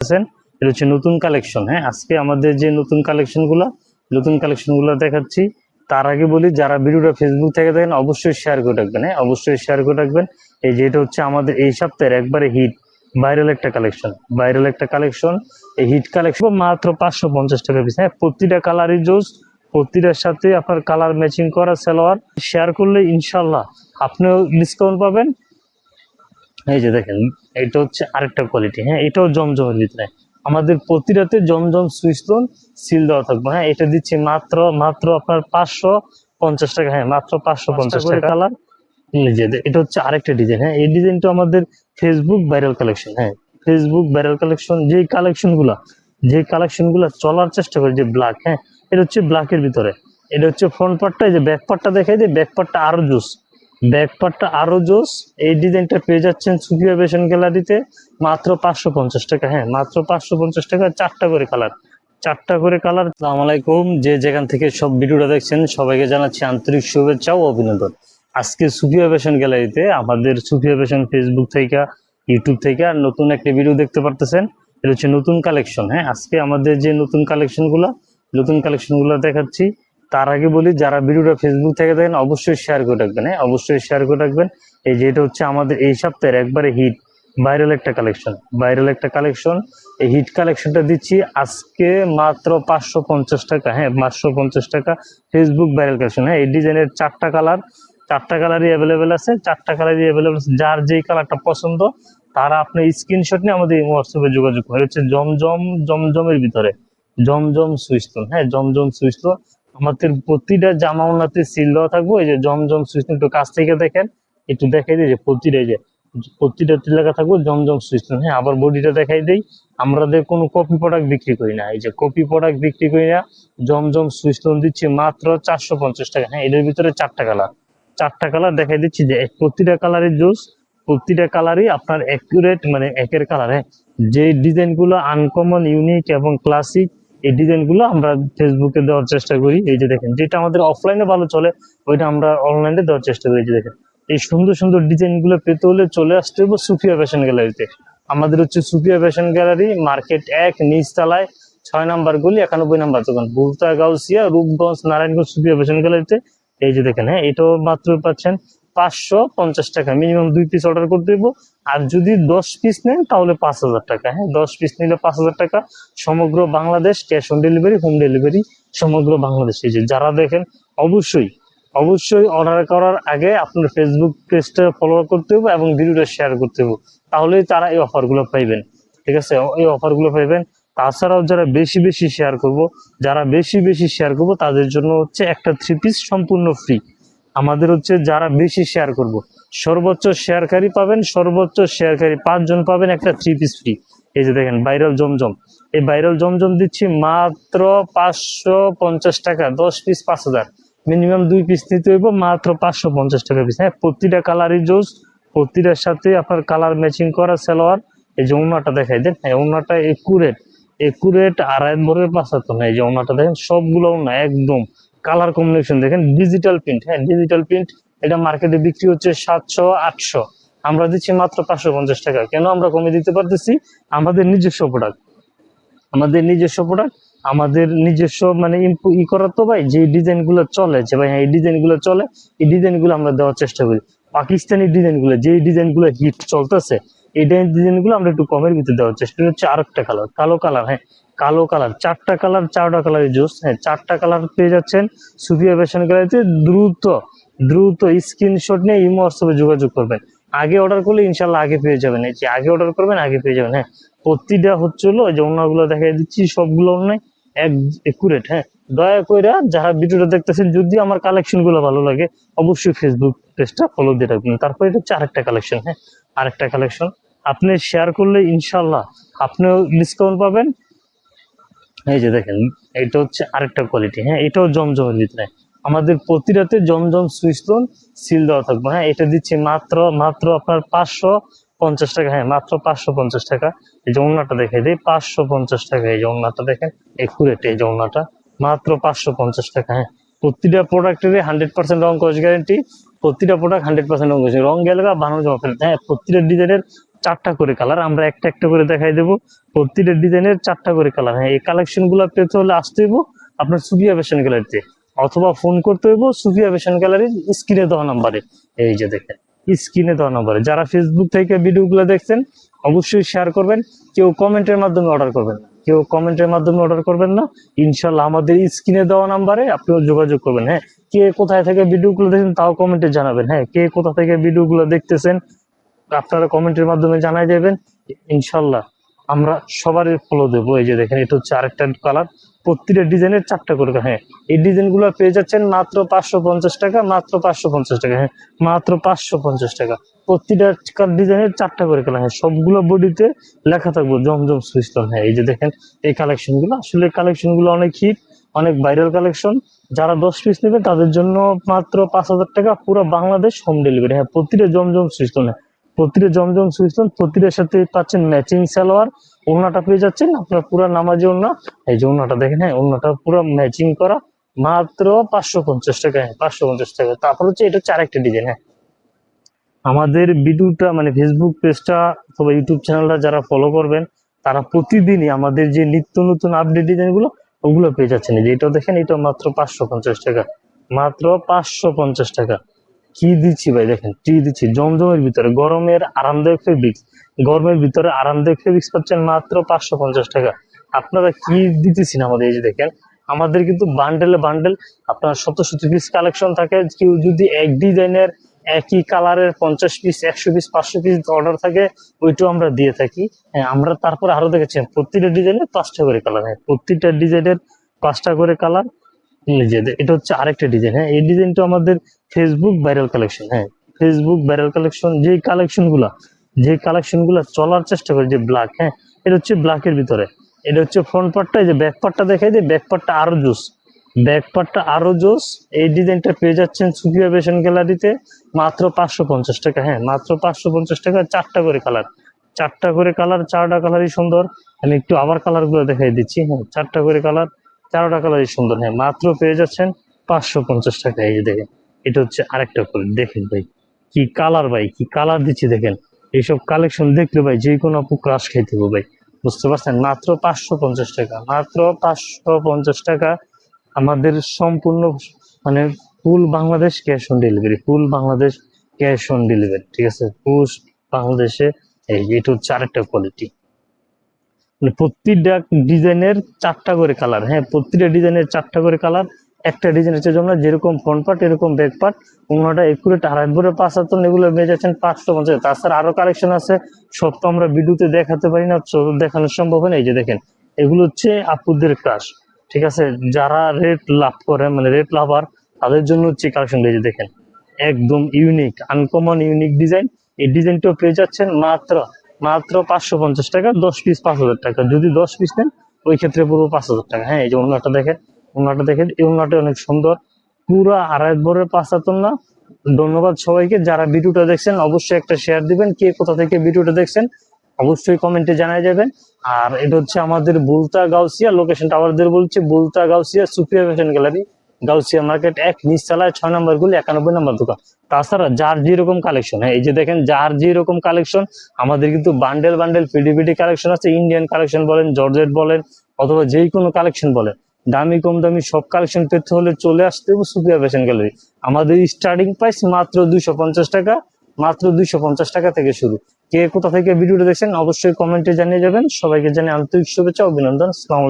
পাচ্ছেন এটা হচ্ছে নতুন কালেকশন হ্যাঁ? আজকে আমাদের যে নতুন কালেকশনগুলো নতুন কালেকশনগুলো দেখাচ্ছি, তার আগে বলি, যারা ভিডিওটা ফেসবুক থেকে দেখেন, অবশ্যই শেয়ার করে রাখবেন হ্যাঁ? অবশ্যই শেয়ার করে রাখবেন। এই যে এটা হচ্ছে আমাদের, এই সপ্তাহের একবারে হিট ভাইরাল একটা কালেকশন ভাইরাল একটা কালেকশন এই হিট কালেকশন মাত্র পাঁচশো পঞ্চাশ টাকা পিস হ্যাঁ? প্রতিটা কালারই জোস প্রতিটার সাথে আপনার কালার ম্যাচিং করা সালোয়ার শেয়ার করলে ইনশাল্লাহ আপনিও ডিসকাউন্ট পাবেন এই যে দেখেন এটা হচ্ছে আরেকটা কোয়ালিটি হ্যাঁ এটাও জমজমের ভিতরে। আমাদের প্রতিটাতে জমজম সুইচ সুইচলোন সিল দেওয়া থাকবে হ্যাঁ এটা দিচ্ছি মাত্র মাত্র আপনার পাঁচশো পঞ্চাশ টাকা হ্যাঁ মাত্র পাঁচশো পঞ্চাশ টাকা। কালার যে এটা হচ্ছে আরেকটা ডিজাইন হ্যাঁ এই ডিজাইনটা আমাদের ফেসবুক ভাইরাল কালেকশন হ্যাঁ ফেসবুক ভাইরাল কালেকশন যেই কালেকশনগুলা যে কালেকশনগুলা চলার চেষ্টা করে যে ব্ল্যাক হ্যাঁ এটা হচ্ছে ব্ল্যাকের ভিতরে। এটা হচ্ছে ফ্রন্ট পার্টটা এই যে ব্যাক পার্টটা দেখাই দিয়ে ব্যাক পার্টটা আরও জোস ব্যাক পার্টটা আরও জোস। এই ডিজাইনটা পেয়ে যাচ্ছেন সুফিয়া ফ্যাশন গ্যালারিতে। মাত্র পাঁচশো পঞ্চাশ টাকা। হ্যাঁ মাত্র পাঁচশো পঞ্চাশ টাকা। চারটা করে কালার। চারটা করে কালার। আলাইকুম। যে যেখান থেকে সব ভিডিওটা দেখছেন, সবাইকে জানাচ্ছি আন্তরিক শুভেচ্ছা ও অভিনন্দন। আজকে সুফিয়া ফ্যাশন গ্যালারিতে আমাদের সুফিয়া ফ্যাশন ফেসবুক থেকে, ইউটিউব থেকে আর নতুন একটা ভিডিও দেখতে পারতেছেন। এটা হচ্ছে নতুন কালেকশন। হ্যাঁ আজকে আমাদের যে নতুন কালেকশনগুলো নতুন কালেকশনগুলো দেখাচ্ছি। তার আগে বলি, যারা ভিডিওটা ফেসবুক থেকে দেখেন, অবশ্যই শেয়ার করে রাখবেন হ্যাঁ? অবশ্যই শেয়ার করে রাখবেন। এই যে এটা হচ্ছে আমাদের এই সপ্তাহের একবারে হিট ভাইরাল একটা কালেকশন ভাইরাল একটা কালেকশন এই হিট কালেকশনটা দিচ্ছি আজকে মাত্র পাঁচশো পঞ্চাশ টাকা হ্যাঁ? পাঁচশো পঞ্চাশ টাকা ফেসবুক ভাইরাল কালেকশন হ্যাঁ? এই ডিজাইনের চারটা কালার চারটা কালারই অ্যাভেলেবেল আছে, চারটা কালারই অ্যাভেলেবেল আছে। যার যেই কালারটা পছন্দ, তারা আপনি স্ক্রিনশট নিয়ে আমাদের হোয়াটসঅ্যাপে যোগাযোগ করে হচ্ছে জমজম, জমজমের ভিতরে, জমজম সুইচটোন হ্যাঁ? জমজম সুইচটোন আমাদের প্রতিটা জামা ওনাতে সিল দেওয়া থাকব এই যে জমজম সুইচটোন একটু কাছ থেকে দেখেন, একটু দেখাই দিই যে প্রতিটা যে প্রতিটা লেখা থাকব জমজম সুইচটোন হ্যাঁ আবার বডিটা দেখাই দেই, আমরা যে কোনো কপি প্রোডাক্ট বিক্রি করি না, এই যে কপি প্রোডাক্ট বিক্রি করি না, জমজম সুইচটোন দিচ্ছি মাত্র চারশো পঞ্চাশ টাকা হ্যাঁ এটার ভিতরে চারটা কালার চারটা কালার দেখাই দিচ্ছি যে প্রতিটা কালারের জুস, প্রতিটা কালারই আপনার অ্যাকুরেট মানে একের কালার হ্যাঁ যে ডিজাইনগুলো আনকমন ইউনিক এবং ক্লাসিক এই ডিজাইনগুলো আমরা ফেসবুকে দেওয়ার চেষ্টা করি। এই যে দেখেন, যেটা আমাদের অফলাইনে ভালো চলে, ওইটা আমরা অনলাইনে দেওয়ার চেষ্টা করি। এই যে দেখেন, এই সুন্দর সুন্দর ডিজাইনগুলো পেতে হলে চলে আসতে হবে সুফিয়া ফ্যাশন গ্যালারিতে আমাদের হচ্ছে সুফিয়া ফ্যাশন গ্যালারি মার্কেট এক, নিচতলায় ছয় নাম্বার গলি, একানব্বই নাম্বার দোকান। বুলতা গাউসিয়া রূপগঞ্জ, নারায়ণগঞ্জ সুফিয়া ফ্যাশন গ্যালারিতে এই যে দেখেন হ্যাঁ এটাও মাত্র পাচ্ছেন। পাঁচশো পঞ্চাশ টাকা। মিনিমাম দুই পিস অর্ডার করে দেবো। আর যদি দশ পিস নেন, তাহলে পাঁচ হাজার টাকা। হ্যাঁ দশ পিস নিলে পাঁচ হাজার টাকা। সমগ্র Bangladesh cash on delivery home delivery সমগ্র বাংলাদেশ। এই যে যারা দেখেন, অবশ্যই অবশ্যই অর্ডার করার আগে আপনার ফেসবুক পেজটা ফলো করতে হবে এবং ভিডিওটা শেয়ার করতে হবে। তাহলেই তারা এই অফারগুলো পাইবেন। ঠিক আছে? এই অফারগুলো পাইবেন। তাছাড়াও যারা বেশি বেশি শেয়ার করব, যারা বেশি বেশি শেয়ার করব, তাদের জন্য হচ্ছে একটা থ্রি পিস সম্পূর্ণ ফ্রি আমাদের হচ্ছে যারা বেশি শেয়ার করব। সর্বোচ্চ শেয়ারকারী পাবেন, সর্বোচ্চ শেয়ারকারী পাঁচজন পাবেন একটা থ্রি পিস ফ্রি এই যে দেখেন ভাইরাল জমজম। এই ভাইরাল জমজম দিচ্ছি মাত্র পাঁচশো পঞ্চাশ টাকা, দশ পিস পাঁচ হাজার। মিনিমাম দুই পিস নিতে হইব, মাত্র পাঁচশো পঞ্চাশ টাকা পিস হ্যাঁ প্রতিটা কালারই জোস, প্রতিটার সাথে আপনার কালার ম্যাচিং করা সালোয়ার। এই যে ওনাটা দেখাই দেন হ্যাঁ ওনাটা একুরেট একুরেট আড়াই ভরের পাঁচাত্তর। না এই যে ওনাটা দেখেন, সবগুলো ওনা একদম কালার কম্বিনেশন দেখেন ডিজিটাল প্রিন্ট হ্যাঁ ডিজিটাল প্রিন্ট এটা মার্কেটে বিক্রি হচ্ছে সাতশো, আটশো। আমরা দিচ্ছি মাত্র পাঁচশো পঞ্চাশ টাকা। কেন আমরা কমে দিতে পারতেছি? আমাদের নিজস্ব প্রোডাক্ট আমাদের নিজস্ব প্রোডাক্ট আমাদের নিজস্ব মানে ই করার তো ভাই, যে ডিজাইনগুলো চলে, যে ভাই হ্যাঁ এই ডিজাইনগুলো চলে, এই ডিজাইনগুলো আমরা দেওয়ার চেষ্টা করি। পাকিস্তানি ডিজাইনগুলো যে ডিজাইনগুলো হিট চলতেছে এই ডিজাইনগুলো আমরা একটু কমের ভিতরে দেওয়ার চেষ্টা হচ্ছে আরেকটা কালার কালো কালার হ্যাঁ কালো কালার চারটা কালার চারটা কালারের জুস হ্যাঁ চারটা কালার পেয়ে যাচ্ছেন সুফিয়া ফ্যাশন গ্যালারিতে দ্রুত দ্রুত স্ক্রিনশট নিয়ে ইমো হোয়াটসঅ্যাপে যোগাযোগ করবেন। আগে অর্ডার করলে ইনশাল্লাহ আগে পেয়ে যাবেন। এই যে আগে অর্ডার করবেন, আগে পেয়ে যাবেন হ্যাঁ। প্রতিটা হচ্ছে হলো ওই যে অন্যগুলো দেখাই দিচ্ছি, সবগুলো অন্যায় এক একুরেট হ্যাঁ। দয়া করে যারা ভিডিওটা দেখতেছেন, যদি আমার কালেকশনগুলো ভালো লাগে, অবশ্যই ফেসবুক পেজটা ফলো দিয়ে রাখবেন। তারপর এটা হচ্ছে আরেকটা কালেকশন হ্যাঁ আরেকটা কালেকশন আপনি শেয়ার করলে ইনশাল্লাহ আপনিও ডিসকাউন্ট পাবেন। এই যে দেখেন এটা হচ্ছে আরেকটা কোয়ালিটি হ্যাঁ এটাও জমজমের ভিতরে। আমাদের প্রতিটাতে জমজম সুইচ সুইচলোন সিল দেওয়া থাকবে। হ্যাঁ এটা দিচ্ছি মাত্র মাত্র আপনার পাঁচশো পঞ্চাশ টাকা হ্যাঁ মাত্র পাঁচশো পঞ্চাশ টাকা। এই যে ওনাটা দেখে দিই, পাঁচশো পঞ্চাশ টাকা এই যে ওনাটা দেখেন একুরেট এই যে ওনাটা মাত্র পাঁচশো পঞ্চাশ টাকা হ্যাঁ। প্রতিটা প্রোডাক্টের হান্ড্রেড পার্সেন্ট রং কস গ্যারেন্টি, প্রতিটা প্রোডাক্ট হান্ড্রেড পার্সেন্ট রং কস রং গেলে বানানো জমা ফেলতে হ্যাঁ প্রতিটা ডিজাইনের চারটা করে কালার আমরা একটা একটা করে দেখাই দেবো। প্রতিটা ডিজাইনের চারটা করে কালার হ্যাঁ এই কালেকশনগুলো পেতে হলে আসতে হইব আপনার সুফিয়া ফ্যাশন গ্যালারিতে অথবা ফোন করতে হইব সুফিয়া ফ্যাশন গ্যালারির স্ক্রিনে দেওয়া নাম্বারে এই যে দেখেন স্ক্রিনে দেওয়া নাম্বারে যারা ফেসবুক থেকে ভিডিওগুলো দেখছেন, অবশ্যই শেয়ার করবেন। কেউ কমেন্টের মাধ্যমে অর্ডার করবেন কেউ কমেন্টের মাধ্যমে অর্ডার করবেন না। ইনশাল্লাহ আমাদের স্ক্রিনে দেওয়া নাম্বারে আপনিও যোগাযোগ করবেন। হ্যাঁ কে কোথায় থেকে ভিডিওগুলো দেখছেন তাও কমেন্টে জানাবেন। হ্যাঁ কে কোথা থেকে ভিডিওগুলো দেখতেছেন আপনারা কমেন্টের মাধ্যমে জানাই যাবেন ইনশাল্লাহ আমরা সবারই ফলো দেবো। এই যে দেখেন, এটা হচ্ছে আরেকটা কালার প্রতিটা ডিজাইনের চারটা করে হ্যাঁ এই ডিজাইনগুলো পেয়ে যাচ্ছেন মাত্র পাঁচশো পঞ্চাশ টাকা, মাত্র পাঁচশো পঞ্চাশ টাকা। হ্যাঁ মাত্র পাঁচশো পঞ্চাশ টাকা। প্রতিটা ডিজাইনের চারটা করে কালার হ্যাঁ সবগুলো বডিতে লেখা থাকব, জমজম সুইস্টন হ্যাঁ এই যে দেখেন, এই কালেকশনগুলো আসলে কালেকশনগুলো অনেক হিট অনেক ভাইরাল কালেকশন যারা দশ পিস নেবেন, তাদের জন্য মাত্র পাঁচ হাজার টাকা পুরো বাংলাদেশ হোম ডেলিভারি হ্যাঁ প্রতিটা জমজম সুইস্টন হ্যাঁ প্রতিটা জমজম সুইস্টন প্রতিটার সাথে পাচ্ছেন ম্যাচিং সালোয়ার। ওড়নাটা পেয়ে যাচ্ছেন, আপনার পুরো নামাজি ওড়না। এই যে ওড়নাটা দেখেন হ্যাঁ ওড়নাটা পুরো ম্যাচিং করা। মাত্র পাঁচশো পঞ্চাশ টাকা হ্যাঁ পাঁচশো পঞ্চাশ টাকা তারপর হচ্ছে এটা হচ্ছে আরেকটা ডিজাইন হ্যাঁ। আমাদের ভিডিওটা মানে ফেসবুক পেজটা অথবা ইউটিউব চ্যানেলটা যারা ফলো করবেন, তারা প্রতিদিনই আমাদের যে নিত্য নতুন আপডেট ডিজাইনগুলো ওগুলো পেয়ে যাচ্ছেন। যে এটাও দেখেন এটা মাত্র পাঁচশো পঞ্চাশ টাকা। মাত্র পাঁচশো পঞ্চাশ টাকা। কি দিচ্ছি ভাই দেখেন, কি দিচ্ছি? জমজমের ভিতরে গরমের আরামদায়ক ফেব্রিক্স গরমের ভিতরে আরামদায়ক ফেব্রিক্স পাচ্ছেন মাত্র পাঁচশো পঞ্চাশ টাকা। আপনারা কি দিতেছেন আমাদের এই যে দেখেন? আমাদের কিন্তু বান্ডেলে বান্ডেল আপনার শত শত পিস কালেকশন থাকে। কেউ যদি এক ডিজাইনের একই কালারের পঞ্চাশ পিস একশো পিস পাঁচশো পিস অর্ডার থাকে, ওইটাও আমরা দিয়ে থাকি। হ্যাঁ আমরা তারপর আরও দেখেছি, প্রতিটা ডিজাইনের পাঁচটা করে কালার হ্যাঁ প্রতিটা ডিজাইনের পাঁচটা করে কালার নিজেদের। এটা হচ্ছে আরেকটা ডিজাইন হ্যাঁ? এই ডিজাইনটা আমাদের ফেসবুক ভাইরাল কালেকশন হ্যাঁ? ফেসবুক ভাইরাল কালেকশন যে কালেকশনগুলা যে কালেকশনগুলা চলার চেষ্টা করে, যে ব্ল্যাক হ্যাঁ? এটা হচ্ছে ব্ল্যাকের ভিতরে। এটা হচ্ছে ফ্রন্ট পার্টটা যে ব্যাক পার্টটা দেখাই দিয়ে ব্যাক পার্টটা আরও জোস। ব্যাক পার্টটা আরও জোস। এই ডিজাইনটা পেয়ে যাচ্ছেন সুফিয়া ফ্যাশন গ্যালারিতে মাত্র পাঁচশো পঞ্চাশ টাকা হ্যাঁ? মাত্র পাঁচশো পঞ্চাশ টাকা, চারটা করে কালার চারটা করে কালার চারটা কালারই সুন্দর। আমি একটু আবার কালারগুলো দেখাই দিচ্ছি হ্যাঁ? চারটা করে কালার চারোটা কালারই সুন্দর হ্যাঁ মাত্র পেয়ে যাচ্ছেন পাঁচশো পঞ্চাশ টাকা। এই দেখেন, এটা হচ্ছে আরেকটা করে। দেখেন ভাই, কি কালার ভাই, কি কালার দিচ্ছি দেখেন। এইসব কালেকশন দেখলে ভাই যে কোনো আপু ক্রাশ খাইতে হবে ভাই। বুঝতে পারছেন? মাত্র পাঁচশো পঞ্চাশ টাকা, মাত্র পাঁচশো পঞ্চাশ টাকা আমাদের সম্পূর্ণ মানে full Bangladesh cash on delivery full Bangladesh cash on delivery ঠিক আছে? ফুল বাংলাদেশে, এই এটা হচ্ছে আরেকটা কোয়ালিটি প্রতিটা ডিজাইনের চারটা করে কালার হ্যাঁ প্রতিটা ডিজাইনের চারটা করে কালার, একটা ডিজাইন হচ্ছে যেমন যেরকম ফ্রন্ট পার্ট এরকম ব্যাক পার্ট অন্যটা একুরেট আড়াই ভরে পাঁচ হাজার এগুলো যাচ্ছেন পাঁচশো পঞ্চাশ। তাছাড়া আরও কালেকশন আছে, সব তো আমরা ভিডিওতে দেখাতে পারি না দেখানো সম্ভব হয় না এই যে দেখেন, এগুলো হচ্ছে আপুদের ক্রাশ ঠিক আছে? যারা রেট লাভ করে মানে রেট লাভার তাদের জন্য হচ্ছে কালেকশন এই যে দেখেন, একদম ইউনিক আনকমন ইউনিক ডিজাইন এই ডিজাইনটাও পেয়ে যাচ্ছেন মাত্র মাত্র পাঁচশো পঞ্চাশ টাকা, দশ পিস পাঁচ হাজার টাকা। যদি দশ পিস নেন, ওই ক্ষেত্রে পুরো পাঁচ হাজার টাকা। হ্যাঁ এই যে অন্যটা দেখেন অন্যটা দেখেন, এই অন্যটা অনেক সুন্দর। পুরো আড়াই বরের পাঁচ হাজার না। ধন্যবাদ সবাইকে। যারা ভিডিওটা দেখছেন, অবশ্যই একটা শেয়ার দিবেন। কে কোথা থেকে ভিডিওটা দেখছেন, অবশ্যই কমেন্টে জানাই যাবেন। আর এটা হচ্ছে আমাদের বুলতা গাউসিয়া লোকেশনটা আমাদের বলছে Bulta Gausia Supriya fashion gallery Gausia market এক নিচতলায় ছয় নম্বর গুলি একানব্বই নম্বর দোকান। তাছাড়া যার যেরকম কালেকশন হ্যাঁ এই যে দেখেন যার যেরকম কালেকশন আমাদের কিন্তু bundle bundle PD PD collection আছে ইন্ডিয়ান কালেকশন বলেন জর্জেট বলেন, অথবা যেই কোনো কালেকশন বলেন। দামি, কম দামি সব কালেকশন পেতে হলে চলে আসতে হবে সুপ্রিয়া ফ্যাশন গ্যালারি আমাদের স্টার্টিং প্রাইস মাত্র দুইশো পঞ্চাশ টাকা, মাত্র দুইশো পঞ্চাশ টাকা থেকে শুরু। কে কোথা থেকে ভিডিওটা দেখছেন, অবশ্যই কমেন্টে জানিয়ে যাবেন। সবাইকে জানিয়ে আন্তরিক শুভেচ্ছা, অভিনন্দন, আসসালামু